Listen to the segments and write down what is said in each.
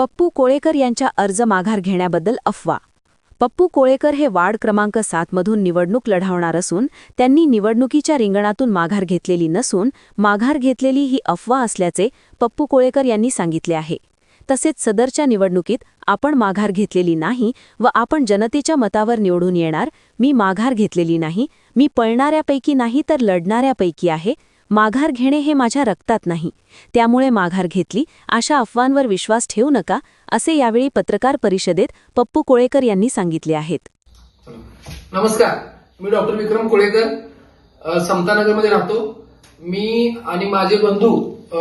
पप्पू कोळेकर यांच्या अर्ज माघार घेण्याबद्दल अफवा. पप्पू कोळेकर हे वार्ड क्रमांक सातमधून निवडणूक लढवणार असून त्यांनी निवडणुकीच्या रिंगणातून माघार घेतलेली नसून माघार घेतलेली ही अफवा असल्याचे पप्पू कोळेकर यांनी सांगितले आहे. तसेच सदरच्या निवडणुकीत आपण माघार घेतलेली नाही व आपण जनतेच्या मतावर निवडून येणार मी माघार घेतलेली नाही मी पळणाऱ्यापैकी नाही तर लढणाऱ्यापैकी आहे माघार घेणे हे माझ्या रक्तात नाही. त्यामुळे माघार घेतली. अशा अफवांवर विश्वास ठेवू नका असे यावेळी पत्रकार परिषदेत पप्पू कोळेकर यांनी सांगितले आहेत. नमस्कार. मी डॉक्टर विक्रम कोळेकर समतानगरमध्ये राहतो. मी आणि माझे बंधू अ,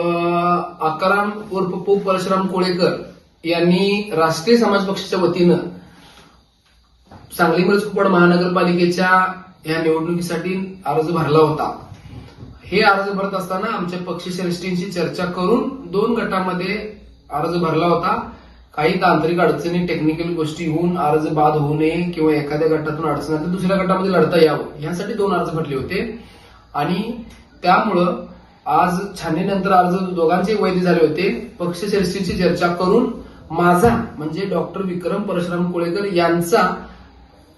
आकाराम उर्फ पोप परशुराम कोळेकर यांनी राष्ट्रीय समाज पक्षाच्या वतीनं सांगली मिरजकुपड महानगरपालिकेच्या या निवडणुकीसाठी अर्ज भरला होता. हे अर्ज भरत असताना आमच्या पक्षश्रेष्ठींशी चर्चा करून दोन गटामध्ये अर्ज भरला होता. काही तांत्रिक अडचणी टेक्निकल गोष्टी होऊन अर्ज बाद होऊ नये किंवा एखाद्या गटातून अडचण आली तर दुसऱ्या गटामध्ये लढता यावं यासाठी दोन अर्ज भरले होते. आणि त्यामुळं आज छाननीनंतर अर्ज दोघांचे वैध झाले होते. पक्षश्रेष्ठींची चर्चा करून माझा म्हणजे डॉक्टर विक्रम परशुराम कोळेकर यांचा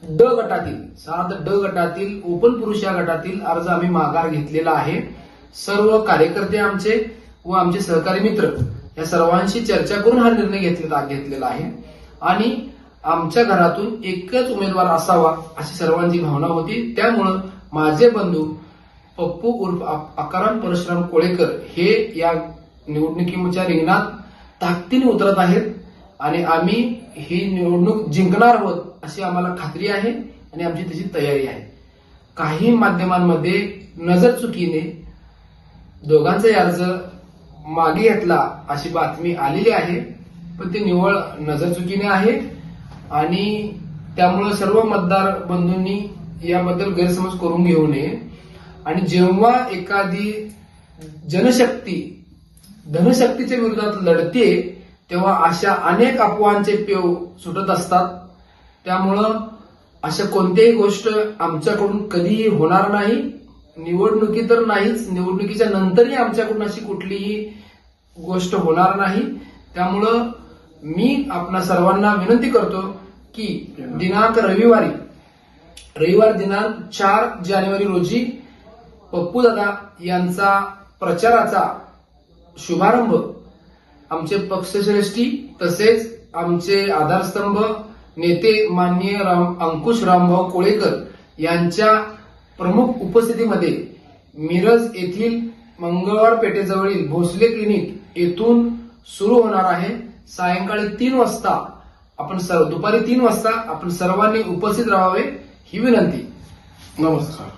ड गटातील सात ड गटातील ओपन पुरुष या गटातील अर्ज आम्ही माघार घेतलेला आहे. सर्व कार्यकर्ते आमचे व आमचे सहकारी मित्र या सर्वांशी चर्चा करून हा निर्णय घेतलेला घेतलेला आहे. आणि आमच्या घरातून एकच उमेदवार असावा अशी सर्वांची भावना होती. त्यामुळं माझे बंधू पप्पू उर्फ आ- परशुराम कोळेकर हे या निवडणुकीच्या रिंगणात ताकदीने उतरत आहेत. आणि आम्ही ही निवडणूक जिंकणार आहोत अशी आम्हाला खात्री आहे आणि आमची त्याची तयारी आहे. काही माध्यमांमध्ये नजर चुकीने दोघांचाही अर्ज मागे घेतला अशी बातमी आलेली आहे पण ती निव्वळ नजर चुकीने आहे आणि त्यामुळे सर्व मतदार बंधूंनी याबद्दल गैरसमज करून घेऊ नये. आणि जेव्हा एखादी जनशक्ती धनशक्तीच्या विरोधात लढते तेव्हा अशा अनेक अफवांचे पेव सुटत असतात. त्यामुळं अशा कोणत्याही गोष्ट आमच्याकडून कधीही होणार नाही. निवडणुकी तर नाहीच निवडणुकीच्या नंतरही आमच्याकडून अशी कुठलीही गोष्ट होणार नाही. त्यामुळं मी आपणा सर्वांना विनंती करतो की दिनांक रविवारी रविवार दिनांक चार जानेवारी रोजी पप्पू दादा यांचा प्रचाराचा शुभारंभ आमचे पक्षश्रेष्ठी तसेच आमचे आधारस्तंभ नेते माननीय राम अंकुश रामभाऊ कोळेकर यांच्या प्रमुख उपस्थितीमध्ये मिरज येथील मंगळवार पेठेजवळील भोसले क्लिनिक येथून सुरू होणार आहे. सायंकाळी तीन वाजता आपण सर्व दुपारी तीन वाजता आपण सर्वांनी उपस्थित राहावे ही विनंती. नमस्कार.